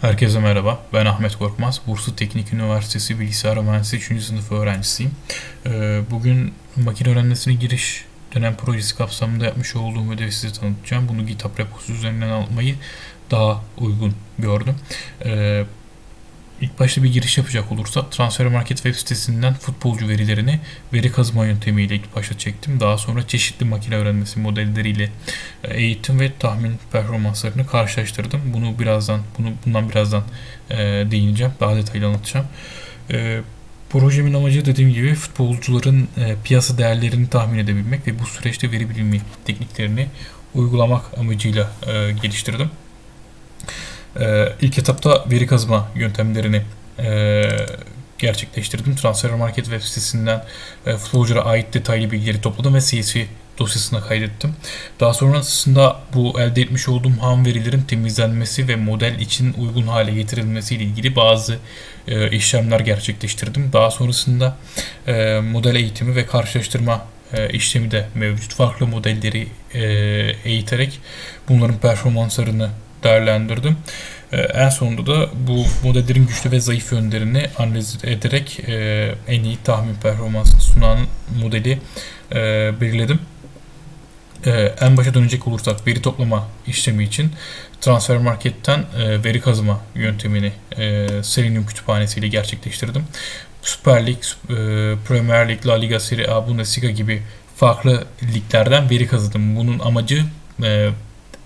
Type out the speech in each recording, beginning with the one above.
Herkese merhaba. Ben Ahmet Korkmaz. Bursa Teknik Üniversitesi Bilgisayar Mühendisliği 3. sınıf öğrencisiyim. Ee, Bugün makine öğrenmesine giriş dönem projesi kapsamında yapmış olduğum ödevi size tanıtacağım. Bunu GitHub reposu üzerinden almayı daha uygun gördüm. İlk başta bir giriş yapacak olursak Transfermarkt web sitesinden futbolcu verilerini veri kazıma yöntemiyle ilk başta çektim. Daha sonra çeşitli makine öğrenmesi modelleriyle e, eğitim ve tahmin performanslarını karşılaştırdım. Bunu birazdan bunu bundan birazdan e, değineceğim. Daha detaylı anlatacağım. E, projemin amacı dediğim gibi futbolcuların e, piyasa değerlerini tahmin edebilmek ve bu süreçte veri bilimi tekniklerini uygulamak amacıyla e, geliştirdim. Ee, ilk etapta veri kazma yöntemlerini e, gerçekleştirdim. Transfer Market web sitesinden e, futbolculara ait detaylı bilgileri topladım ve CSV dosyasına kaydettim. Daha sonrasında bu elde etmiş olduğum ham verilerin temizlenmesi ve model için uygun hale getirilmesi ile ilgili bazı e, işlemler gerçekleştirdim. Daha sonrasında e, model eğitimi ve karşılaştırma e, işlemi de mevcut. Farklı modelleri e, eğiterek bunların performanslarını değerlendirdim. Ee, en sonunda da bu modellerin güçlü ve zayıf yönlerini analiz ederek e, en iyi tahmin performansını sunan modeli e, belirledim. E, en başa dönecek olursak veri toplama işlemi için transfer marketten veri kazıma yöntemini Selenium kütüphanesiyle gerçekleştirdim. Süper Lig, Premier Lig, La Liga, Serie A, Bundesliga gibi farklı liglerden veri kazıdım. Bunun amacı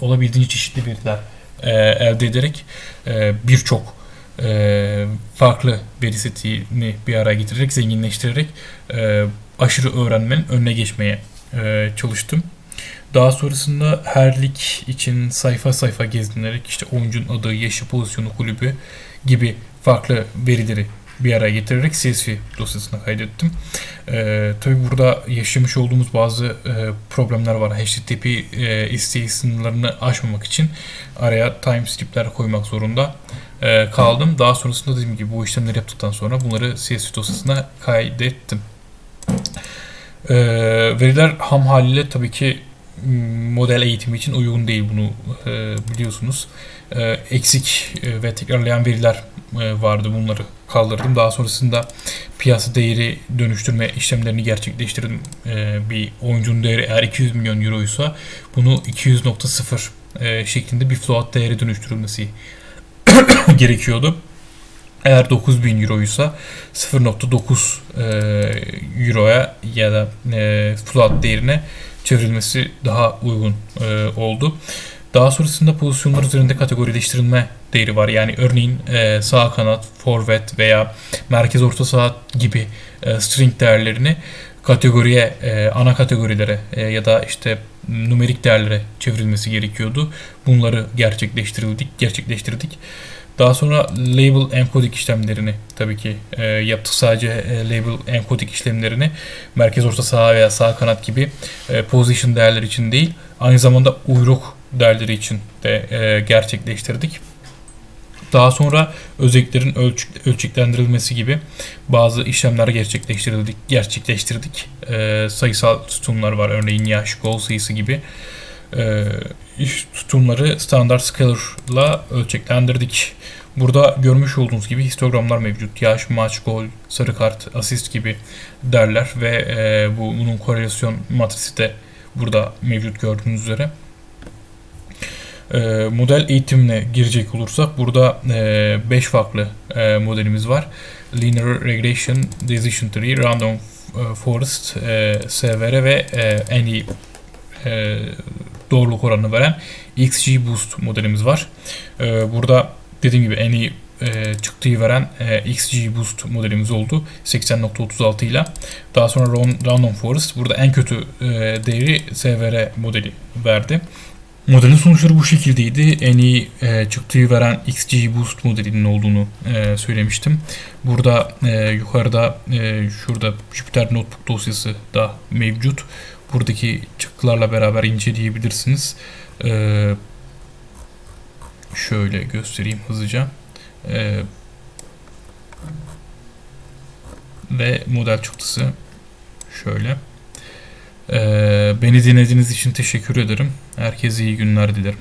olabildiğince çeşitli veriler e, elde ederek e, birçok e, farklı veri setini bir araya getirerek, zenginleştirerek e, aşırı öğrenmenin önüne geçmeye e, çalıştım. Daha sonrasında her lig için sayfa sayfa gezinerek işte oyuncunun adı, yaşı, pozisyonu, kulübü gibi farklı verileri bir araya getirerek CSV dosyasına kaydettim. Ee, tabii burada yaşamış olduğumuz bazı e, problemler var. HTTP e, isteği sınırlarını aşmamak için araya timestamp'ler koymak zorunda e, kaldım. Daha sonrasında dediğim gibi bu işlemleri yaptıktan sonra bunları CSV dosyasına kaydettim. E, veriler ham haliyle tabii ki model eğitimi için uygun değil bunu e, biliyorsunuz. E, eksik e, ve tekrarlayan veriler e, vardı bunları kaldırdım. Daha sonrasında piyasa değeri dönüştürme işlemlerini gerçekleştirdim. E, bir oyuncunun değeri eğer 200 milyon euroysa bunu 200.0 e, şeklinde bir float değeri dönüştürülmesi gerekiyordu. Eğer 9000 euroysa 0.9 e, euroya ya da e, float değerine çevrilmesi daha uygun e, oldu. Daha sonrasında pozisyonlar üzerinde kategorileştirilme değeri var. Yani örneğin e, sağ kanat, forvet veya merkez orta saha gibi e, string değerlerini kategoriye, e, ana kategorilere ya da işte numerik değerlere çevrilmesi gerekiyordu. Bunları gerçekleştirdik, gerçekleştirdik. Daha sonra label encoding işlemlerini tabii ki e, yaptık. Sadece e, label encoding işlemlerini merkez orta saha veya sağ kanat gibi e, position değerleri için değil, aynı zamanda uyruk değerleri için de e, gerçekleştirdik. Daha sonra özelliklerin ölçük, ölçeklendirilmesi gibi bazı işlemler gerçekleştirdik. gerçekleştirdik. E, sayısal tutumlar var. Örneğin yaş, gol sayısı gibi e, iş tutumları standart scalar'la ölçeklendirdik. Burada görmüş olduğunuz gibi histogramlar mevcut. Yaş, maç, gol, sarı kart, asist gibi derler ve e, bu bunun korelasyon matrisi de burada mevcut gördüğünüz üzere. E, model eğitimine girecek olursak burada 5 e, farklı e, modelimiz var. Linear Regression, Decision Tree, Random e, Forest, e, SVR ve en iyi doğruluk oranını veren XG Boost modelimiz var. Burada dediğim gibi en iyi e, çıktığı veren XG Boost modelimiz oldu. 80.36 ile. Daha sonra Random Forest burada en kötü değeri SVR modeli verdi. Modelin sonuçları bu şekildeydi. En iyi e, çıktığı veren XG Boost modelinin olduğunu e, söylemiştim. Burada e, yukarıda e, şurada Jupyter Notebook dosyası da mevcut. Buradaki çıktılarla beraber inceleyebilirsiniz. E, şöyle göstereyim hızlıca. E, ve model çıktısı şöyle. Ee, beni dinlediğiniz için teşekkür ederim. Herkese iyi günler dilerim.